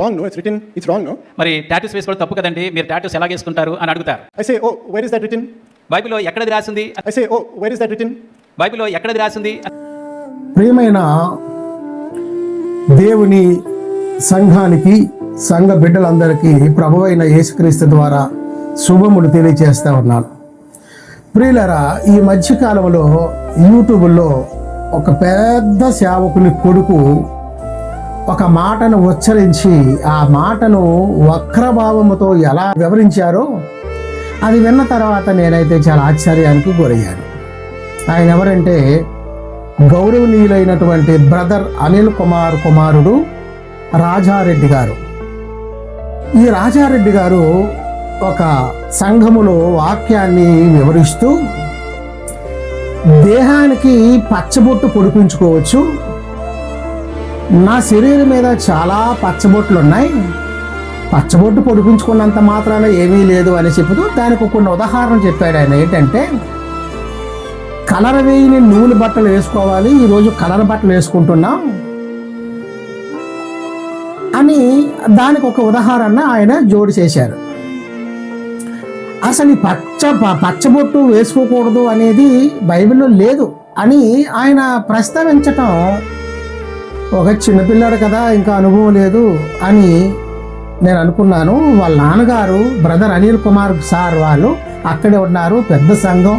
wrong, no? It's written, it's wrong, no? మరి tattoos వేసుకోవడం తప్పు కదండి మీరు టాటూస్ ఎలా వేసుకుంటారు అని అడుగుతారు I say, oh, where is that written? బైబిల్లో ఎక్కడది రాసింది I say, oh, where is that written? బైబిల్లో ఎక్కడది రాసింది ప్రియమైన దేవుని సంఘానికి సంఘ బిడ్డలందరికీ ప్రభువైన యేసుక్రీస్తు ద్వారా శుభములు తెలియజేస్తా ఉన్నాను ప్రియులరా ఈ మధ్యకాలంలో యూట్యూబ్లో ఒక పెద్ద సేవకుని కొడుకు ఒక మాటను ఉచ్చరించి ఆ మాటను వక్రభావముతో ఎలా వివరించారో అది విన్న తర్వాత నేనైతే చాలా ఆశ్చర్యానికి గురయ్యాను. ఆయన ఎవరంటే గౌరవనీయులైనటువంటి బ్రదర్ అనిల్ కుమార్ కుమారుడు రాజారెడ్డి గారు. ఈ రాజారెడ్డి గారు ఒక సంఘములో వాక్యాన్ని వివరిస్తూ దేహానికి పచ్చబొట్టు పొడిపించుకోవచ్చు నా శరీరం మీద చాలా పచ్చబొట్లు ఉన్నాయి పచ్చబొట్టు పొడిపించుకున్నంత మాత్రాన ఏమీ లేదు అని చెబుతూ దానికి కొన్ని ఉదాహరణ చెప్పాడు ఆయన. ఏంటంటే కలర్ వేయని నూలు బట్టలు వేసుకోవాలి ఈరోజు కలర్ బట్టలు వేసుకుంటున్నాం అని దానికి ఒక ఉదాహరణ ఆయన జోడి చేశారు. అసలు ఈ పచ్చ ప- పచ్చబొట్టు వేసుకోకూడదు అనేది బైబిల్లో లేదు అని ఆయన ప్రస్తావించటం ఒక చిన్నపిల్లాడు కదా ఇంకా అనుభవం లేదు అని నేను అనుకున్నాను. వాళ్ళ నాన్నగారు బ్రదర్ అనిల్ కుమార్ సార్ వాళ్ళు అక్కడే ఉన్నారు పెద్ద సంఘం.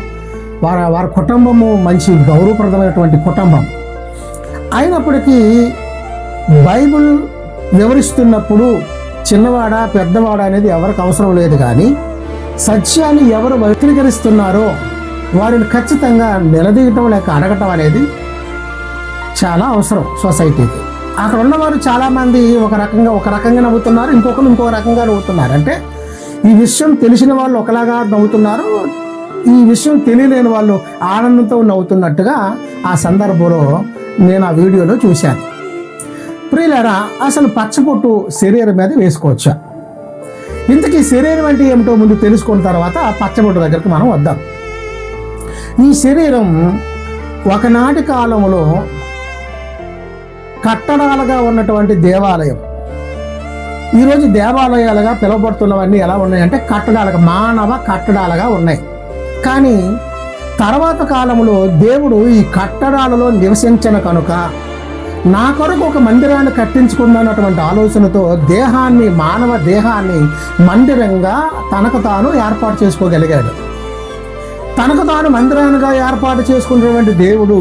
వారి వారి కుటుంబము మంచి గౌరవప్రదమైనటువంటి కుటుంబం. అయినప్పటికీ బైబిల్ వివరిస్తున్నప్పుడు చిన్నవాడ పెద్దవాడ అనేది ఎవరికి అవసరం లేదు కానీ సత్యాన్ని ఎవరు వక్రీకరిస్తున్నారో వారిని ఖచ్చితంగా నిలదీయటం లేక అడగటం అనేది చాలా అవసరం సొసైటీకి. అక్కడ ఉన్నవారు చాలామంది ఒక రకంగా ఒక రకంగా నవ్వుతున్నారు ఇంకొకరు ఇంకో రకంగా నవ్వుతున్నారు. అంటే ఈ విషయం తెలిసిన వాళ్ళు ఒకలాగా నవ్వుతున్నారు ఈ విషయం తెలియలేని వాళ్ళు ఆనందంతో నవ్వుతున్నట్టుగా ఆ సందర్భంలో నేను ఆ వీడియోలో చూశాను. ప్రియులరా అసలు పచ్చబొట్టు శరీరం మీద వేసుకోవచ్చా? ఇంతకీ శరీరం అంటే ఏమిటో ముందు తెలుసుకున్న తర్వాత ఆ పచ్చబొట్టు దగ్గరికి మనం వద్దాం. ఈ శరీరం ఒకనాటి కాలంలో కట్టడాలుగా ఉన్నటువంటి దేవాలయం. ఈరోజు దేవాలయాలుగా పిలువబడుతున్నవన్నీ ఎలా ఉన్నాయంటే కట్టడాలుగా మానవ కట్టడాలుగా ఉన్నాయి. కానీ తర్వాత కాలంలో దేవుడు ఈ కట్టడాలలో నివసించిన కనుక నా కొరకు ఒక మందిరాన్ని కట్టించుకుందన్నటువంటి ఆలోచనతో దేహాన్ని మానవ దేహాన్ని మందిరంగా తనకు తాను ఏర్పాటు చేసుకోగలిగాడు. తనకు తాను మందిరానిగా ఏర్పాటు చేసుకున్నటువంటి దేవుడు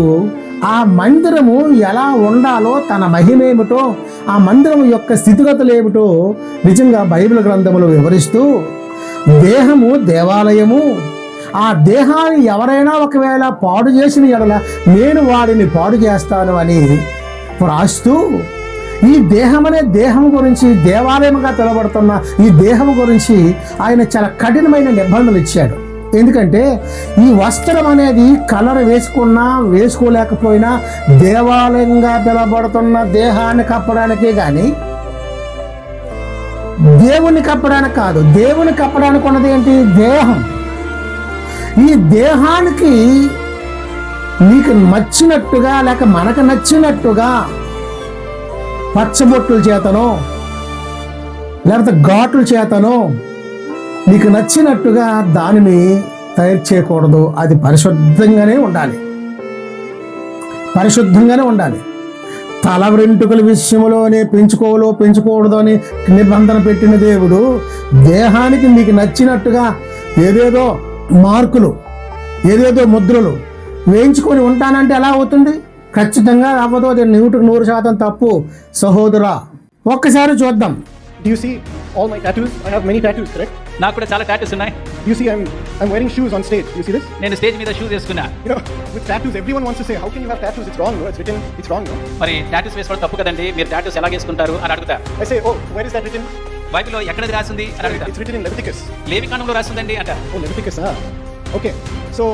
ఆ మందిరము ఎలా ఉండాలో తన మహిమేమిటో ఆ మందిరం యొక్క స్థితిగతులు ఏమిటో నిజంగా బైబిల్ గ్రంథములు వివరిస్తూ దేహము దేవాలయము. ఆ దేహాన్ని ఎవరైనా ఒకవేళ పాడు చేసిన ఎడల నేను వాడిని పాడు చేస్తాను అని రాస్తూ ఈ దేహం అనే దేహం గురించి దేవాలయముగా పిలువబడుతున్న ఈ దేహం గురించి ఆయన చాలా కఠినమైన నిబంధనలు ఇచ్చాడు. ఎందుకంటే ఈ వస్త్రం అనేది కలర్ వేసుకున్నా వేసుకోలేకపోయినా దేవాలయంగా పిలబడుతున్న దేహాన్ని కప్పడానికే కానీ దేవుని కప్పడానికి కాదు దేవుని కప్పడానికి ఉన్నది ఏంటి? దేహం. ఈ దేహానికి నీకు నచ్చినట్టుగా లేక మనకు నచ్చినట్టుగా పచ్చబొట్టుల చేతను లేకపోతే ఘాటుల చేతను నీకు నచ్చినట్టుగా దానిని తయారు చేయకూడదు. అది పరిశుద్ధంగానే ఉండాలి. పరిశుద్ధంగానే ఉండాలి. తల వెంట్రుకల విషయంలోనే పెంచుకోలో పెంచుకోకూడదు అని నిబంధన పెట్టిన దేవుడు దేహానికి నీకు నచ్చినట్టుగా ఏదేదో మార్కులు ఏదేదో ముద్రలు వేయించుకొని ఉంటానంటే ఎలా అవుతుంది? ఖచ్చితంగా అవ్వదు. అది నూటికి నూరు శాతం తప్పు. సహోదరా ఒక్కసారి చూద్దాం. Do see all my tattoos I have many tattoos correct నాకు కూడా చాలా టాటూస్ ఉన్నాయి. You see I'm I'm wearing shoes on stage you see this నేను స్టేజ్ మీద షూస్ వేసుకున్నా. With tattoos every one wants to say how can you have tattoos it's wrong it's written it's wrong మరి tattoos వేసుకోవడం తప్పు కదండి. మీరు tattoos ఎలా వేసుకుంటారు అని అడుగుతా. I say oh where is that written బైబిల్లో ఎక్కడ రాసింది అని అడుగుతా. It's written in Leviticus Levi కాండంలో రాసిందండి అట. ఓ Leviticus okay so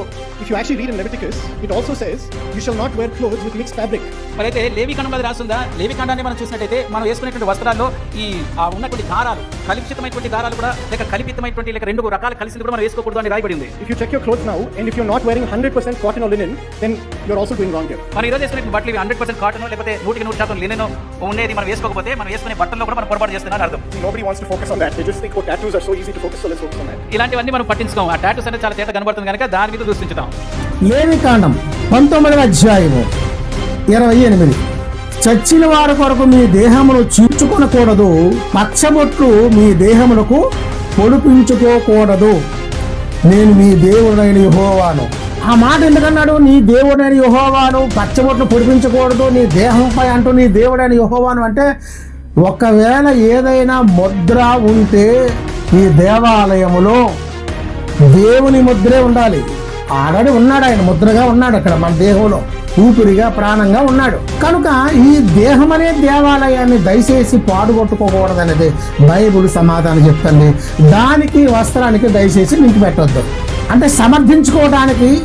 if you actually read in Leviticus it also says you shall not wear clothes with mix fabric మరి అయితే లేవి కండం అది రాస్తుందా? లేవి కాండాన్ని మనం చూసినట్టయితే మనం వేసుకునేటువంటి వస్త్రాల్లో ఈ ఆ ఉన్నటువంటి దారాలు కలుషితమైనటువంటి దారాలు కూడా లేక కల్పితమైనటువంటి లేక రెండు రకాల కలిసి కూడా మనం వేసుకోకూడదు అని రాయబడి ఉంది. If you check your cloth now and if you not wearing hundred percent cotton all linen then you're also doing wrong మనం ఈరోజు వేసుకునే బట్టలు ఇవి హండ్రెడ్ పర్సెంట్ కాటన్ లేకపోతే నూటికి నూరు శాతం లినెన్ ఉండేది మనం వేసుకోకపోతే మనం వేసుకునే బట్టల్లో కూడా మనం పొరపాటు చేస్తున్నారు అర్థం. Nobody wants to focus on that they just think oh tattoos are so easy to focus on that ఇలాంటివన్నీ మనం పట్టించుకోం. ఆ టాటూస్ అనేది చాలా తేట కనబడుతుంది కనుక దాని మీద దృష్టి లేవి కాండం పంతొమ్మిదవ అధ్యాయము. ఇరవై ఎనిమిది. చచ్చిన వారి కొరకు మీ దేహమును చీల్చుకొనకూడదు పచ్చబొట్లు మీ దేహములకు పొడిపించుకోకూడదు. నేను మీ దేవుడైన యుహోవాను. ఆ మాట ఎందుకన్నాడు? నీ దేవుడైన యుహోవాను పచ్చబొట్లు పొడిపించకూడదు నీ దేహంపై అంటూ నీ దేవుడైన యుహోవాను అంటే ఒకవేళ ఏదైనా ముద్ర ఉంటే ఈ దేవాలయములో దేవుని ముద్రే ఉండాలి. ఆల్రెడీ ఉన్నాడు ఆయన ముద్రగా ఉన్నాడు అక్కడ మన దేహంలో. ఊపిరిగా ప్రాణంగా ఉన్నాడు. కనుక ఈ దేహం అనే దేవాలయాన్ని దయచేసి పాడుగొట్టుకోకూడదనేది బైబుల్ సమాధానం చెప్తుంది. దానికి వస్త్రానికి దయచేసి లింక్ పెట్టొద్దు. అంటే సమర్థించుకోవడానికి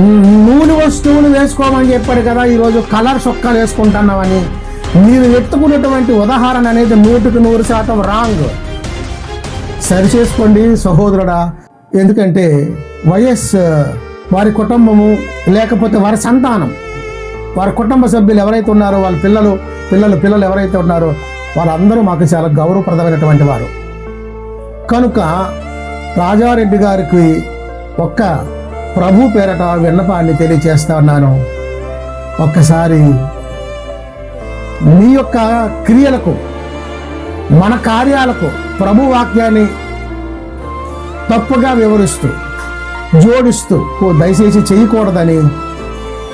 నూనె వస్తువులు వేసుకోమని చెప్పాడు కదా ఈరోజు కలర్ చొక్కాలు వేసుకుంటున్నామని. మీరు ఎత్తుకున్నటువంటి ఉదాహరణ అనేది నూటికి నూరు శాతం రాంగ్. సరి చేసుకోండి సహోదరుడా. ఎందుకంటే వైఎస్ వారి కుటుంబము లేకపోతే వారి సంతానం వారి కుటుంబ సభ్యులు ఎవరైతే ఉన్నారో వాళ్ళ పిల్లలు పిల్లలు పిల్లలు ఎవరైతే ఉన్నారో వాళ్ళందరూ మాకు చాలా గౌరవప్రదమైనటువంటి వారు. కనుక రాజారెడ్డి గారికి ఒక్క ప్రభు పేరట విన్నపాన్ని తెలియచేస్తా ఉన్నాను. ఒక్కసారి మీ యొక్క క్రియలకు మన కార్యాలకు ప్రభు వాక్యాన్ని తప్పుగా వివరిస్తూ జోడిస్తూ ఓ దయచేసి చేయకూడదని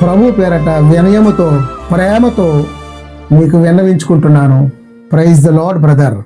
ప్రభు పేరట వినయముతో ప్రేమతో మీకు విన్నవించుకుంటున్నాను. Praise the Lord brother